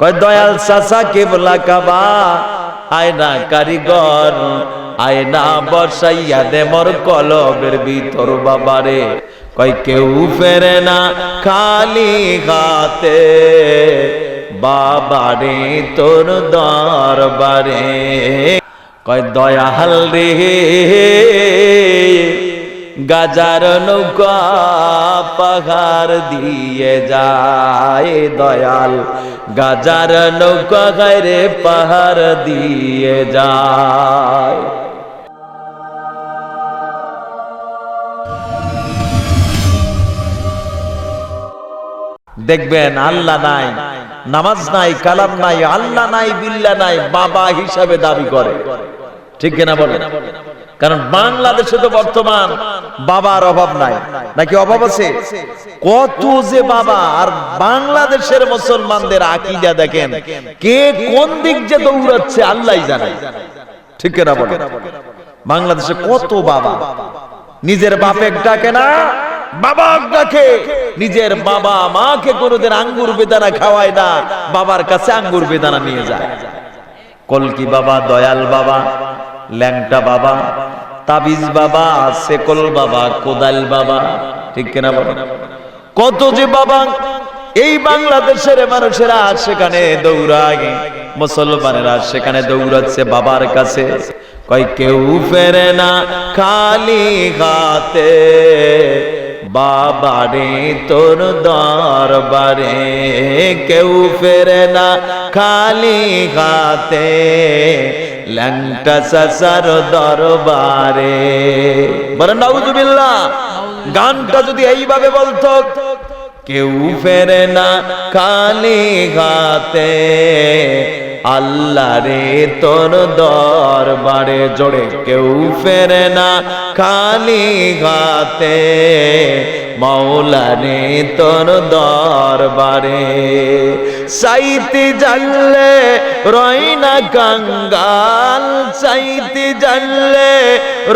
কয়, দয়াল চাচা কেবলা কাবা, আয়না কারিগর, আয়না বসাইয়া দে মোর কলবের ভিতর বাবারে। কয়, কেউ ফেরে না খালি হাতে, বাবারে তোর দরবারে। কয়, দয়াল রে গাজার নৌকা পাহাড় দিয়ে যায় দয়াল। গাজার নৌকা গায়ে পাহাড় দিয়ে যায়। দেখবেন আল্লাহ নাই, নামাজ নাই, কালাম নাই, আল্লাহ নাই বিল্লা নাই, বাবা হিসাবে দাবি করে। ঠিক কিনা বলে কারণ বাংলাদেশে তো বর্তমান বাবার অভাব নাই। নাকি অভাব আছে? কত যে বাবা, আর বাংলাদেশের মুসলমানদের আকিদা দেখেন, কে কোন দিক যে দৌড়াচ্ছে আল্লাহ জানে। ঠিক কিনা বলে? বাংলাদেশে কত বাবা, নিজের বাপের ডাকে না, বাবা ডাকে। নিজের বাবা মাকে কোনোদিন আঙ্গুর বেদানা খাওয়ায় না, বাবার কাছে আঙ্গুর বেদানা নিয়ে যায়। কলকি বাবা, দয়াল বাবা? ল্যাংটা বাবা, তাবিজ বাবা সেকল বাবা, কোদাল বাবা, ঠিক কিনা বাবা কত যে বাবা, এই বাংলাদেশের মানুষেরা সেখানে দৌড়ায়, মুসলমানেরা সেখানে দৌড়াচ্ছে বাবার কাছে। কয়, কেউ ফেরে না খালি হাতে বাবারে তোর দরবারে। কেউ ফেরে না খালি হাতে ল্যাংটা সাসার দরবারে। বলেন, নাউজুবিল্লাহ, গানটা যদি এইভাবে বলতো, কেউ ফেরে না কালি গাতে আল্লাহ রে, তোর দরবারে জোরে, কেউ ফেরে না কালি হাতে। মৌলা রে তোর দরবারে। সাইতে জানলে রয়না গঙ্গাল, সাইতে জানলে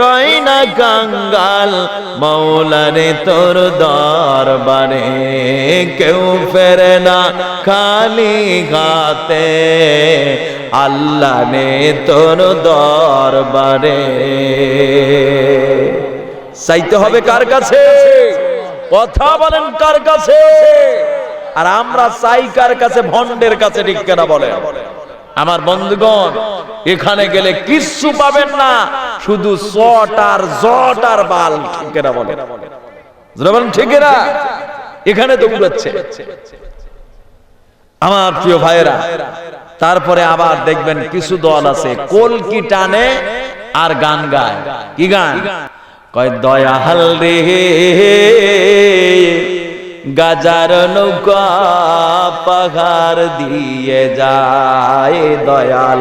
রয়না গঙ্গাল মৌলা রে তোর দরবারে। কেউ ফেরে না খালি হাতে আল্লাহ নে তোর দরবারে। চাইতে হবে কার কাছে? কথা বলেন কার কাছে? আর আমরা চাই কার কাছে? ভন্ডের কাছে, ঠিক বলে আমার বন্ধুগণ, এখানে গেলে কিচ্ছু পাবেন না, শুধু আর জট আর বাল কেনা বলে বলেন, ঠিক না এখানে দৌড়াচ্ছে আমার প্রিয় ভাইয়েরা, তারপরে আবার দেখবেন কিছু দল আছে কলকি টানে আর গান গায়। কি গান? কয়, দয়াল রে, গাজার নৌকা পাহাড় দিয়ে যায়, দয়াল।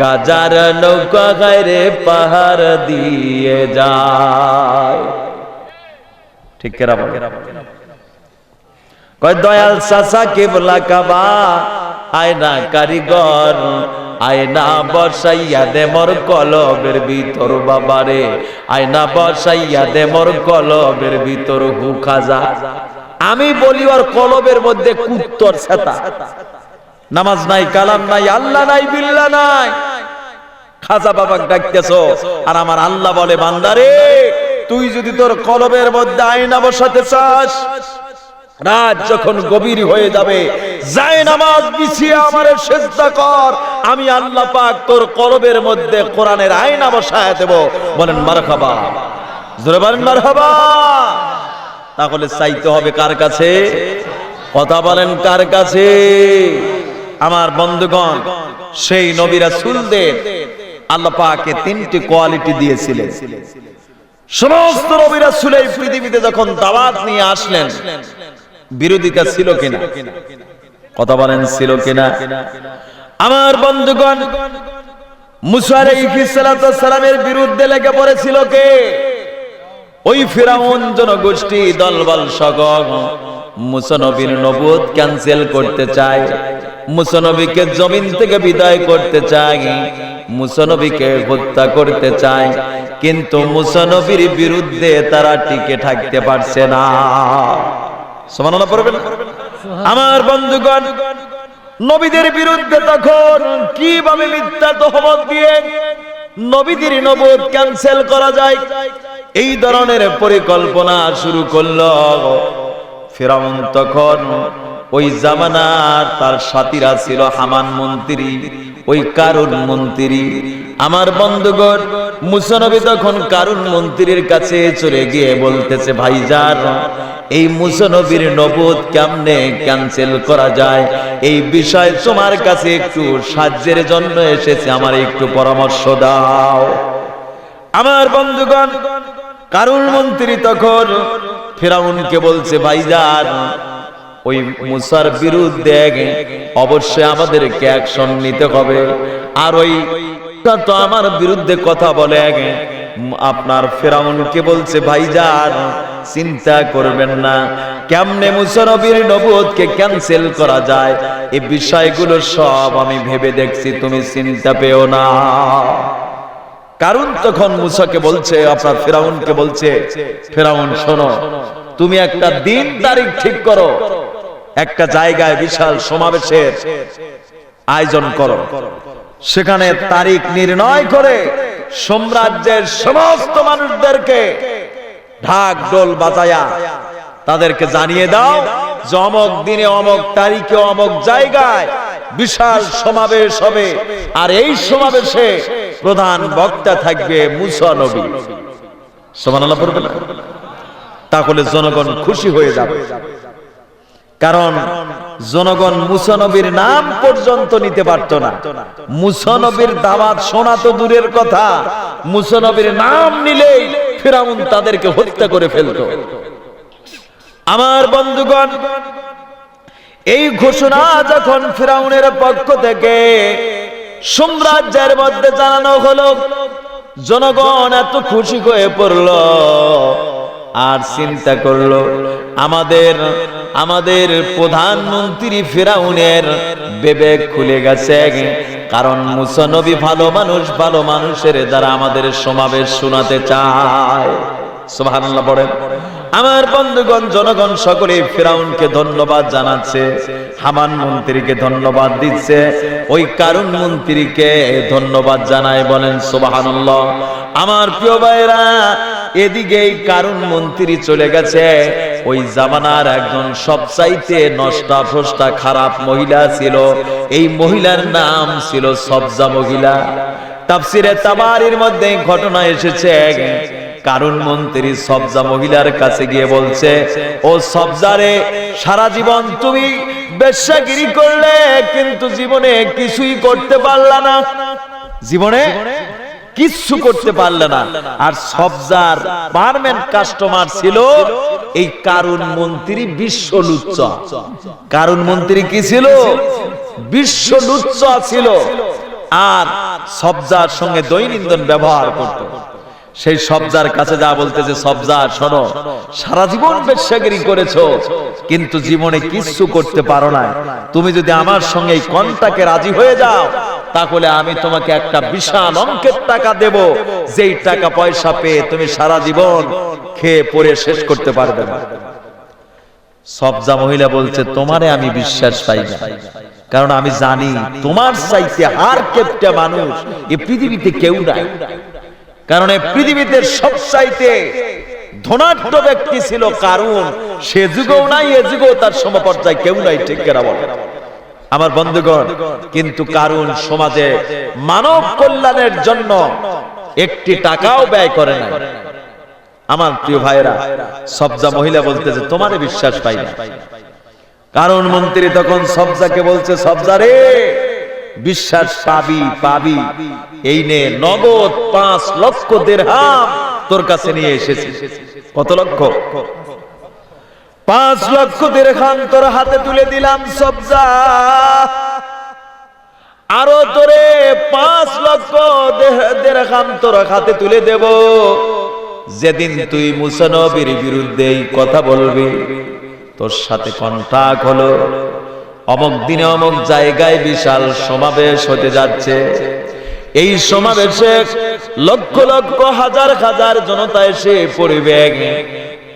গাজার নৌকা গায়ে পাহাড় দিয়ে যায়। ঠিক কেরা কয়, দয়াল চাচা কেবলা কাবা, আয়না কারিগর আয়না বসাইয়া দে মোর কলবের ভিতর বাবারে। আয়না বসাইয়া দে মোর কলবের ভিতর হু খাজা। আমি বলি ওর কলবের মধ্যে কুত্তর ছাতা নামাজ নাই, কালাম নাই, আল্লাহ নাই বিল্লা নাই। খাজা বাবাকে ডাকতেছ, আর আমার আল্লাহ বলে, বান্দারে, তুই যদি তোর কলবের মধ্যে আয়না বসাতে চাস রাত যখন গভীর হয়ে যাবে, যায় নামাজ বিছিয়ে আমার সেজদা কর। আমি আল্লাহ পাক তোর কলবের মধ্যে কোরআনের আয়না বসায় দেব। বলেন, মারহাবা। জোরে বলেন, মারহাবা। তাহলে চাইতে হবে কার কাছে? কথা বলেন, কার কাছে? আমার বন্ধুগণ, সেই নবীরা সুলদের আল্লাহ পাকে তিনটি কোয়ালিটি দিয়েছিলেন। সমস্ত নবীরা সুলাই পৃথিবীতে যখন দাওয়াত নিয়ে আসলেন বিরোধিতা ছিল কিনা? কথা বলেন, ছিল কিনা? আমার বন্ধুগণ, মুসা সালামের বিরুদ্ধে লেগে পড়েছিল কে? ওই ফেরাউন জনগোষ্ঠী, দলবল সগম। মুসনবীর নবুত ক্যান্সেল করতে চায়। মুসনবীকে জমিন থেকে বিদায় করতে চায়। মুসনবীকে হত্যা করতে চায়। কিন্তু মুসনবীর বিরুদ্ধে তারা টিকে থাকতে পারছে না। সমাননা পড়বেন? আমার বন্ধুগণ, নবীদের বিরুদ্ধে তখন কীভাবে মিথ্যা তহমত দিয়ে নবীদের নবদ ক্যান্সেল করা যায়, এই ধরনের পরিকল্পনা শুরু করল। ফেরাউন তখন ওই জামানার তার সাথীরা ছিল হামান মন্ত্রী। ওই কারুন মন্ত্রী। আমার বন্ধুগণ, মুসনবী তখন কারুন মন্ত্রীর কাছে চলে গিয়ে বলতেছে, ভাইজান, এই মুসনবীর নবদ কেমনে ক্যান্সেল করা যায়? এই বিষয় তোমার কাছে একটু সাহায্যের জন্য এসেছে, আমার একটু পরামর্শ দাও। আমার বন্ধুগণ, কারুন মন্ত্রী তখন ফেরাউনকে বলছে, ভাইজান ওই মুসার বিরুদ্ধে অবশ্যই আমাদেরকে অ্যাকশন নিতে হবে। আর ওই তো আমার বিরুদ্ধে কথা বলে আপনার ফেরাউনকে বলছে, ভাইজান, চিন্তা করবেন না। কেমনে মুসানবীর নবুয়তকে ক্যান্সেল করা যায়? এই বিষয়গুলো সব আমি ভেবে দেখছি, তুমি চিন্তা পেও না। কারণ তখন মুসাকে বলছে, আপনার ফেরাউনকে বলছে, ফেরাউন, শোনো, তুমি একটা দিন তারিখ ঠিক করো। একটা জায়গায় বিশাল সমাবেশের আয়োজন করো। সেখানে তারিখ নির্ণয় করে সাম্রাজ্যের সমস্ত মানুষদেরকে ঢাক ডোল বাজায়া তাদেরকে জানিয়ে দাও যে অমক দিনে, অমক তারিখে, অমক জায়গায় বিশাল সমাবেশ হবে। আর এই সমাবেশে প্রধান বক্তা থাকবে মুসা নবী। সমানাল্লাহ তাহলে জনগণ খুশি হয়ে যাবে। কারণ জনগণ মুসানবীর নাম পর্যন্ত নিতে পারত না। মুসানবীর দাওয়াত শোনা তো দূরের কথা। মুসানবীর নাম নিলেই ফেরাউন তাদেরকে হত্যা করে ফেলত। আমার বন্ধুগণ, এই ঘোষণা যখন ফেরাউনের পক্ষ থেকে সাম্রাজ্যের মধ্যে জানানো হলো, জনগণ এত খুশি হয়ে পড়ল আর চিন্তা করল, আমাদের আমাদের প্রধানমন্ত্রী ফেরাউনের বিবেক খুলে গেছে। কারণ মুসানবী ভালো মানুষ, ভালো মানুষের দ্বারা আমাদের সমাবেশ শোনাতে চায়। আমার বন্ধুগণ, জনগণ সকলে ফেরাউনকে ধন্যবাদ জানাচ্ছে, হামান মন্ত্রীকে ধন্যবাদ দিচ্ছে, ওই কারুন মন্ত্রীকে ধন্যবাদ জানায় বলেন সুবহানাল্লাহ। আমার প্রিয় ভাইরা এদিকে এই কারুন মন্ত্রী চলে গেছে ওই জামানার একজন সবচাইতে নষ্টা ফষ্টা খারাপ মহিলা ছিল। এই মহিলার নাম ছিল সবজা মহিলা। তাফসিরে তাবারির মধ্যে ঘটনা এসেছে। কারণ মন্ত্রী সবজা মহিলার কাছে গিয়ে বলছে, ও সবজারে, সারা জীবন তুমি বেশ্যাগিরি করলে, কিন্তু জীবনে কিছুই করতে পারলা না। জীবনে? কিচ্ছু করতে পারলে না। আর সবজার পারমেন্ট কাস্টমার ছিল এই কারণ মন্ত্রী বিশ্ব লুচ্চা কারণ মন্ত্রী কি ছিল? বিশ্ব লুচ্চা ছিল। আর সবজার সঙ্গে দৈনন্দিন ব্যবহার করত। সেই সবজার কাছে যা বলতেছে সবজার শোনো। সারা জীবন বেশ্যাগিরি করেছ কিন্তু জীবনে কিচ্ছু করতে পারো না তুমি যদি আমার সঙ্গে এই কন্টাকে রাজি হয়ে যাও তাহলে আমি তোমাকে একটা বিশাল অঙ্কের টাকা দেব। যেই টাকা পয়সা পেয়ে তুমি সারা জীবন খেয়ে পরে শেষ করতে পারবে না। সবজা মহিলা বলছে, তোমারে আমি বিশ্বাস পাই না। কারণ আমি জানি তোমার চাইতে হার কেপটা মানুষ এই পৃথিবীতে কেউ নাই। কারণ এই পৃথিবীতে সব চাইতে ধনাঢ্য ব্যক্তি ছিল কারণ সে যুগও নাই, এ যুগও তার সমপর্যায় কেউ নাই, ঠিক কেনা বলে? আমার বন্ধুগণ, কিন্তু কারণ সমাজে মানব কল্যাণের জন্য একটি টাকাও ব্যয় করে না আমার প্রিয় ভাইরা সবজা মহিলা বলতেছে তোমারে বিশ্বাস পাই না। কারণ মন্ত্রী তখন সবজাকে বলছে, সবজা রে, বিশ্বাস পাবি পাবি। এই নে নগদ পাঁচ লক্ষ দেড়হাম তোর কাছে নিয়ে এসেছি। কত লক্ষ? পাঁচ লক্ষ দেড়হাম তোর হাতে তুলে দিলাম সবজা আরও তোরে পাঁচ লক্ষ দেড়হাম তোর হাতে তুলে দেব। যেদিন তুই মুসানবির বিরুদ্ধে কথা বলবি, তোর সাথে কন্টাক্ট হলো। অমক দিনে অমক জায়গায় বিশাল সমাবেশ হতে যাচ্ছে। এই সমাবেশে লক্ষ লক্ষ হাজার হাজার জনতা এসে পড়বে।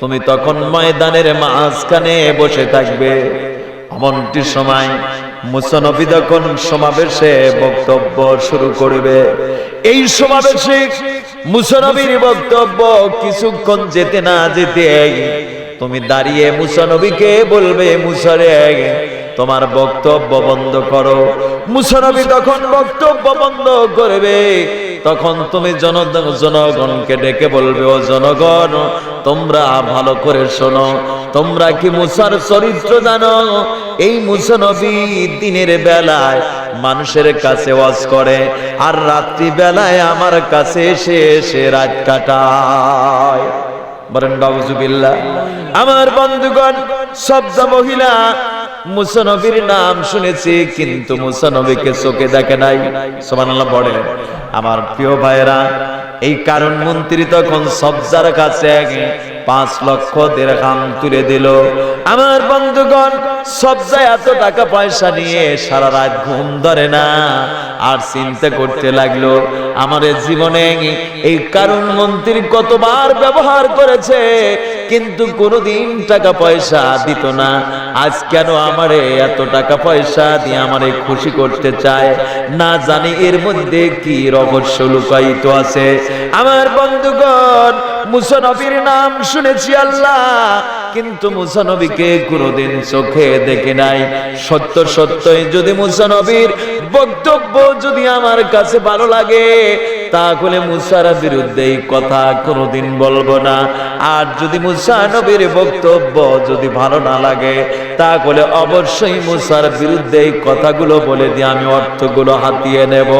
তুমি তখন ময়দানের মাঝখানে বসে থাকবে। এমনটি সময় মুসানবী তখন সমাবেশে বক্তব্য শুরু করবে, এই সমাবেশে মুসানবীর বক্তব্য কিছুক্ষণ যেতে না যেতে তুমি দাঁড়িয়ে মুসানবীকে বলবে, মুসারে, তোমার বক্তব্য বন্ধ করো। মুসানবী তখন বক্তব্য বন্ধ করবে। তখন তুমি জন জনগণকে ডেকে বলবে, ও জনগণ তোমরা ভালো করে শোনো। তোমরা কি মুসার চরিত্র জানো? এই মুসানবী দিনের বেলায় মানুষের কাছে ওয়াজ করে, আর রাত্রি বেলায় আমার কাছে এসে এসে রাত কাটায়। বলেন আমার বন্ধুগণ শব্দ মহিলা মুসানবীর নাম শুনেছি, কিন্তু মুসানবীকে চোখে দেখে নাই। সোমানাল্লাহ পড়ে আমার প্রিয় ভাইরা এই কারণ মন্ত্রী তখন সবজার কাছে পাঁচ লক্ষ দেড় তুলে দিল। আমার বন্ধুগণ, সবজায় এত টাকা পয়সা নিয়ে সারা রাত ঘুম ধরে না। আর চিন্তা করতে লাগল আমার জীবনে এই কারণ মন্ত্রী কতবার ব্যবহার করেছে কিন্তু কোনোদিন টাকা পয়সা দিত না। আজ কেন আমারে এত টাকা পয়সা দিয়ে আমারে খুশি করতে চায়? না জানি এর মধ্যে কি রহস্য লুকায়িত আছে। আমার বন্ধুগণ, মুসানবীর নাম শুনেছি আল্লাহ, কিন্তু মুসানবীকে কোনোদিন চোখে দেখে নাই। সত্য সত্যই যদি মুসানবীর বক্তব্য যদি আমার কাছে ভালো লাগে তাহলে মুসার বিরুদ্ধে এই কথা কোনোদিন বলব না। আর যদি মুসা নবীর বক্তব্য যদি ভালো না লাগে, তাহলে অবশ্যই মুসার বিরুদ্ধে এই কথাগুলো বলে দিয়ে আমি অর্থগুলো হাতিয়ে নেব।